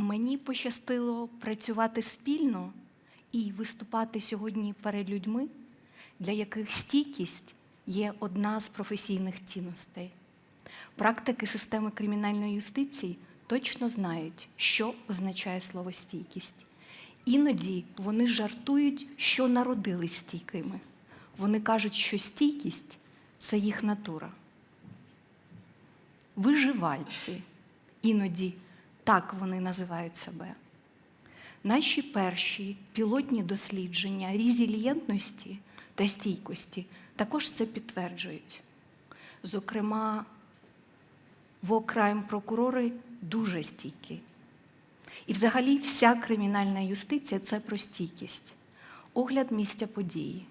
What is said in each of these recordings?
Мені пощастило працювати спільно і виступати сьогодні перед людьми, для яких стійкість є одна з професійних цінностей. Практики системи кримінальної юстиції точно знають, що означає слово стійкість. Іноді вони жартують, що народились стійкими. Вони кажуть, що стійкість це їх натура. Виживальці, іноді так вони називають себе. Наші перші пілотні дослідження різілієнтності та стійкості також це підтверджують. Зокрема, в окраїм прокурори дуже стійкі. І взагалі вся кримінальна юстиція це про стійкість, огляд місця події,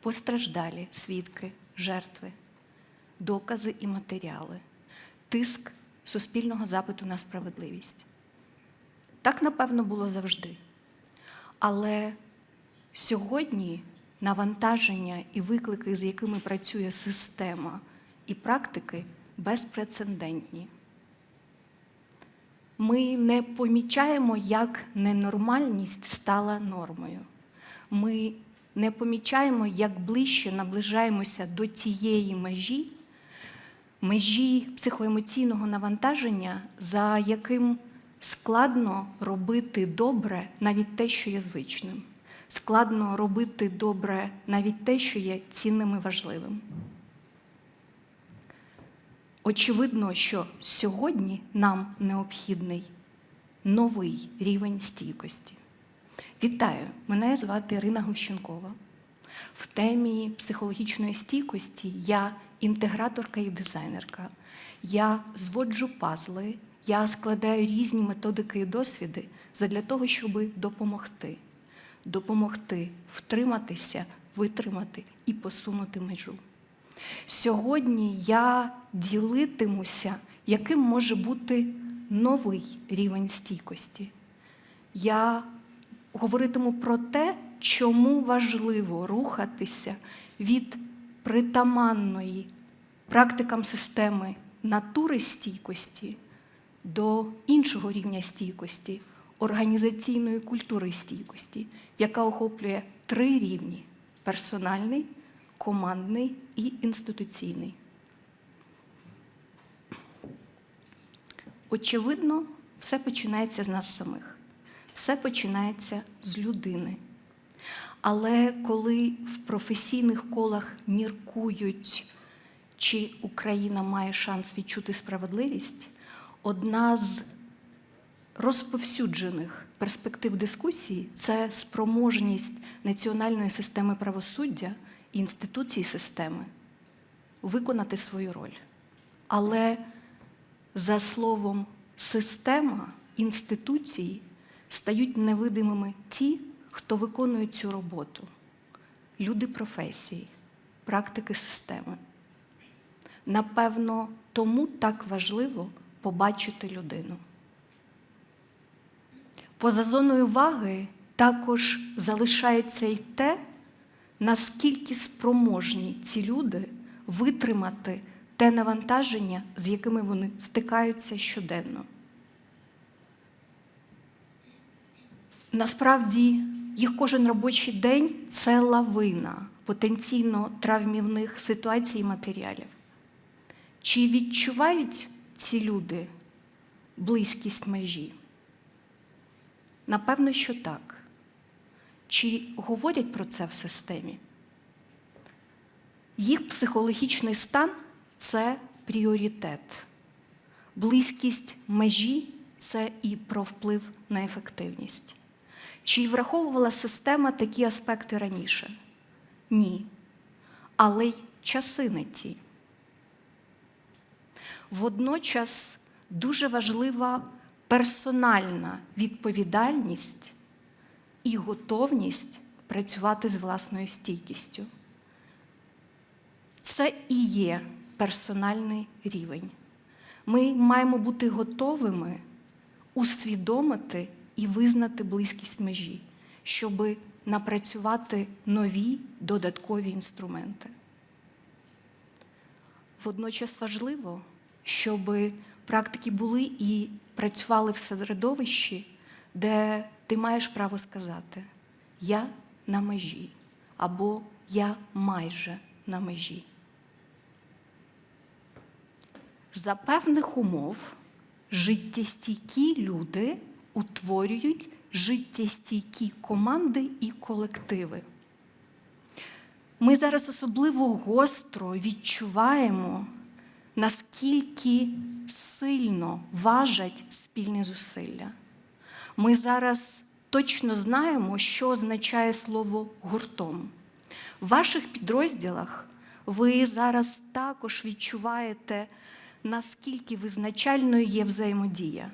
постраждалі, свідки, жертви, докази і матеріали, тиск суспільного запиту на справедливість. Так, напевно, було завжди. Але сьогодні навантаження і виклики, з якими працює система і практики, безпрецедентні. Ми не помічаємо, як ненормальність стала нормою. Ми не помічаємо, як ближче наближаємося до тієї межі, межі психоемоційного навантаження, за яким складно робити добре навіть те, що є звичним. Складно робити добре навіть те, що є цінним і важливим. Очевидно, що сьогодні нам необхідний новий рівень стійкості. Вітаю! Мене звати Ірина Глущенкова. В темі психологічної стійкості я інтеграторка і дизайнерка. Я зводжу пазли, я складаю різні методики і досвіди для того, щоб допомогти. Допомогти втриматися, витримати і посунути межу. Сьогодні я ділитимуся, яким може бути новий рівень стійкості. Я говоритиму про те, чому важливо рухатися від притаманної практикам системи натури стійкості до іншого рівня стійкості, організаційної культури стійкості, яка охоплює три рівні персональний, командний і інституційний. Очевидно, все починається з нас самих, все починається з людини. Але коли в професійних колах міркують, чи Україна має шанс відчути справедливість, одна з розповсюджених перспектив дискусії це спроможність національної системи правосуддя і інституцій системи виконати свою роль. Але за словом система інституції стають невидимими ті, хто виконує цю роботу, люди професії, практики системи. Напевно, тому так важливо побачити людину. Поза зоною уваги також залишається й те, наскільки спроможні ці люди витримати те навантаження, з якими вони стикаються щоденно. Насправді, їх кожен робочий день це лавина потенційно травмівних ситуацій і матеріалів. Чи відчувають ці люди близькість межі? Напевно, що так. Чи говорять про це в системі? Їх психологічний стан це пріоритет. Близькість межі це і про вплив на ефективність. Чи враховувала система такі аспекти раніше? Ні. Але й часи не ті. Водночас дуже важлива персональна відповідальність і готовність працювати з власною стійкістю. Це і є персональний рівень. Ми маємо бути готовими усвідомити і визнати близькість межі, щоб напрацювати нові додаткові інструменти. Водночас важливо, щоб практики були і працювали в середовищі, де ти маєш право сказати Я на межі або Я майже на межі. За певних умов життєстійкі люди утворюють життєстійкі команди і колективи. Ми зараз особливо гостро відчуваємо, наскільки сильно важать спільні зусилля. Ми зараз точно знаємо, що означає слово гуртом. В ваших підрозділах ви зараз також відчуваєте, наскільки визначальною є взаємодія,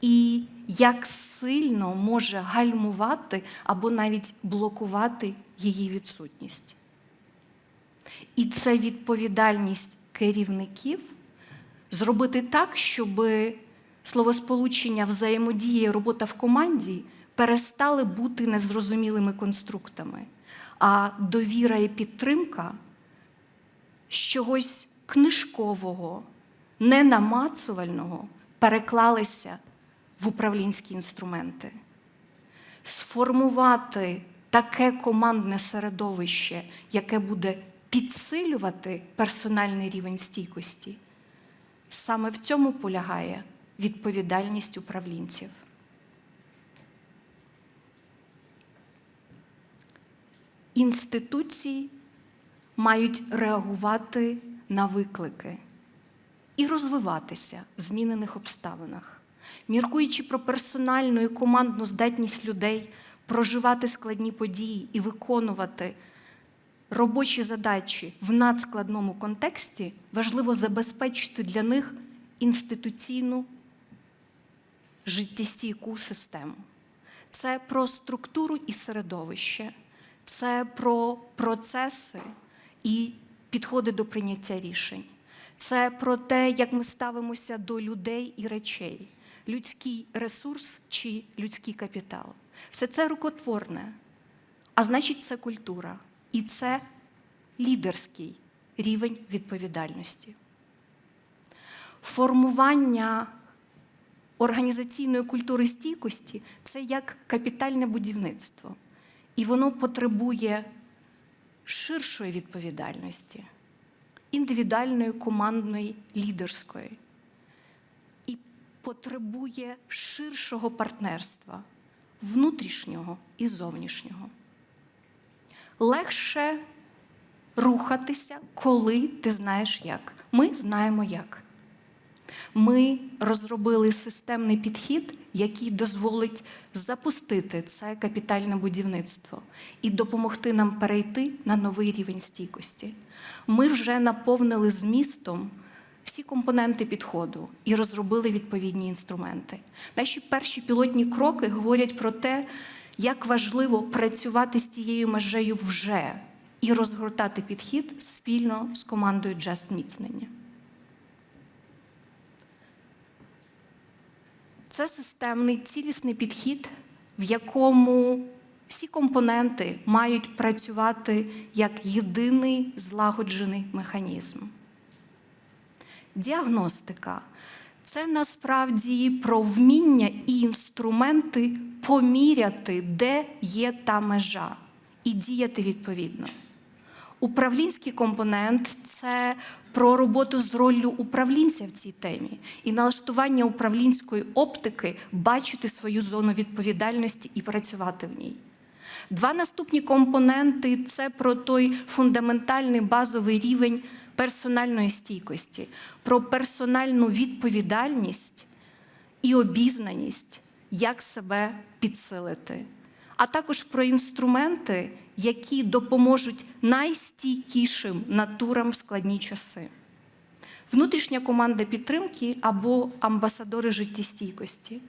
і як сильно може гальмувати або навіть блокувати її відсутність. І це відповідальність керівників зробити так, щоб словосполучення взаємодія робота в команді перестали бути незрозумілими конструктами, а довіра і підтримка з чогось книжкового, ненамацувального переклалися в управлінські інструменти. Сформувати таке командне середовище, яке буде підсилювати персональний рівень стійкості. Саме в цьому полягає відповідальність управлінців. Інституції мають реагувати на виклики і розвиватися в змінених обставинах, міркуючи про персональну і командну здатність людей проживати складні події і виконувати робочі задачі в надскладному контексті, важливо забезпечити для них інституційну життєстійку систему. Це про структуру і середовище, це про процеси і підходи до прийняття рішень. Це про те, як ми ставимося до людей і речей, людський ресурс чи людський капітал. Все це рукотворне, а значить, це культура. І це лідерський рівень відповідальності. Формування організаційної культури стійкості це як капітальне будівництво. І воно потребує ширшої відповідальності, індивідуальної, командної, лідерської. Потребує ширшого партнерства внутрішнього і зовнішнього. Легше рухатися, коли ти знаєш як. Ми знаємо як. Ми розробили системний підхід, який дозволить запустити це капітальне будівництво і допомогти нам перейти на новий рівень стійкості. Ми вже наповнили змістом всі компоненти підходу і розробили відповідні інструменти. Наші перші пілотні кроки говорять про те, як важливо працювати з тією межею вже і розгортати підхід спільно з командою Just Міцнення. Це системний цілісний підхід, в якому всі компоненти мають працювати як єдиний злагоджений механізм. Діагностика це насправді про вміння і інструменти поміряти, де є та межа, і діяти відповідно. Управлінський компонент це про роботу з роллю управлінця в цій темі і налаштування управлінської оптики, бачити свою зону відповідальності і працювати в ній. Два наступні компоненти це про той фундаментальний базовий рівень персональної стійкості, про персональну відповідальність і обізнаність, як себе підсилити, а також про інструменти, які допоможуть найстійкішим натурам в складні часи. Внутрішня команда підтримки або амбасадори життєстійкості.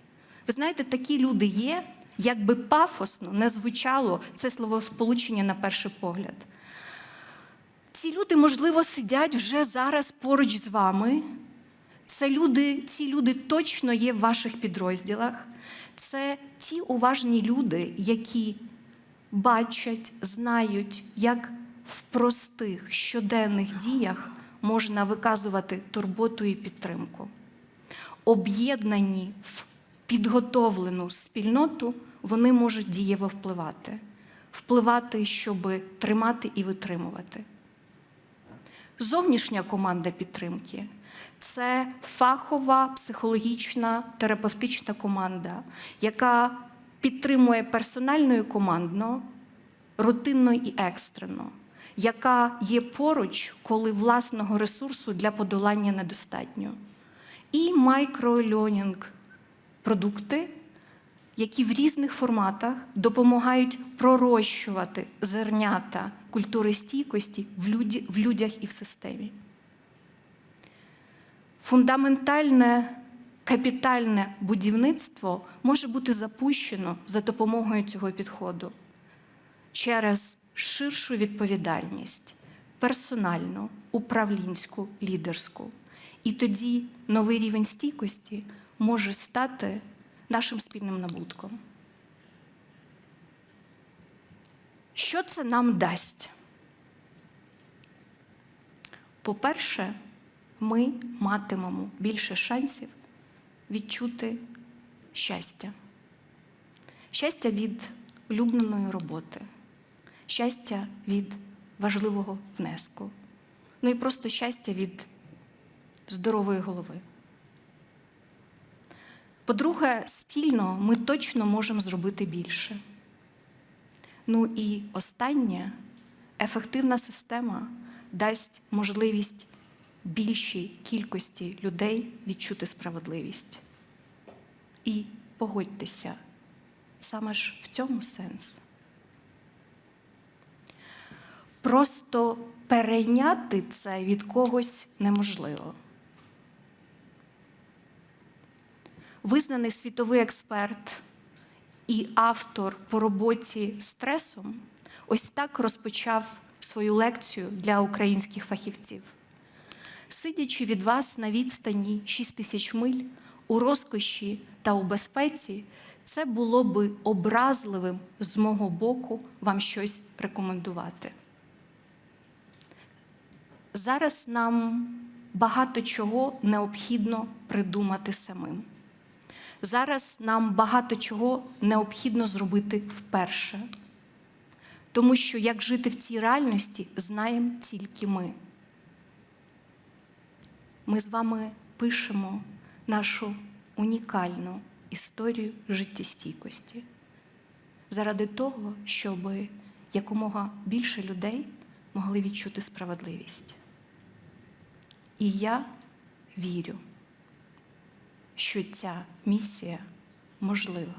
Ви знаєте, такі люди є, як би пафосно не звучало це словосполучення на перший погляд. Ці люди, можливо, сидять вже зараз поруч з вами. Це люди, Ці люди точно є в ваших підрозділах. Це ті уважні люди, які бачать, знають, як в простих щоденних діях можна виказувати турботу і підтримку. об'єднані в підготовлену спільноту, вони можуть дієво впливати. Впливати, щоб тримати і витримувати. Зовнішня команда підтримки це фахова психологічна терапевтична команда, яка підтримує персонально і командно, рутинно і екстрено, яка є поруч, коли власного ресурсу для подолання недостатньо. І майкрольонінг продукти, які в різних форматах допомагають пророщувати зернята культури стійкості в, людях і в системі. Фундаментальне капітальне будівництво може бути запущено за допомогою цього підходу через ширшу відповідальність, персональну, управлінську, лідерську. І тоді новий рівень стійкості може стати нашим спільним набутком. Що це нам дасть? По-перше, ми матимемо більше шансів відчути щастя. Щастя від улюбленої роботи, щастя від важливого внеску, ну і просто щастя від здорової голови. По-друге, спільно ми точно можемо зробити більше. Ну і останнє, ефективна система дасть можливість більшій кількості людей відчути справедливість. І погодьтеся, саме ж в цьому сенс. Просто перейняти це від когось неможливо. Визнаний світовий експерт і автор по роботі з стресом ось так розпочав свою лекцію для українських фахівців. Сидячи від вас на відстані 6 тисяч миль у розкоші та у безпеці, це було би образливим з мого боку вам щось рекомендувати. Зараз нам багато чого необхідно придумати самим. Зараз нам багато чого необхідно зробити вперше. Тому що як жити в цій реальності, знаємо тільки ми. Ми з вами пишемо нашу унікальну історію життєстійкості заради того, щоб якомога більше людей могли відчути справедливість. І я вірю, що ця місія можлива.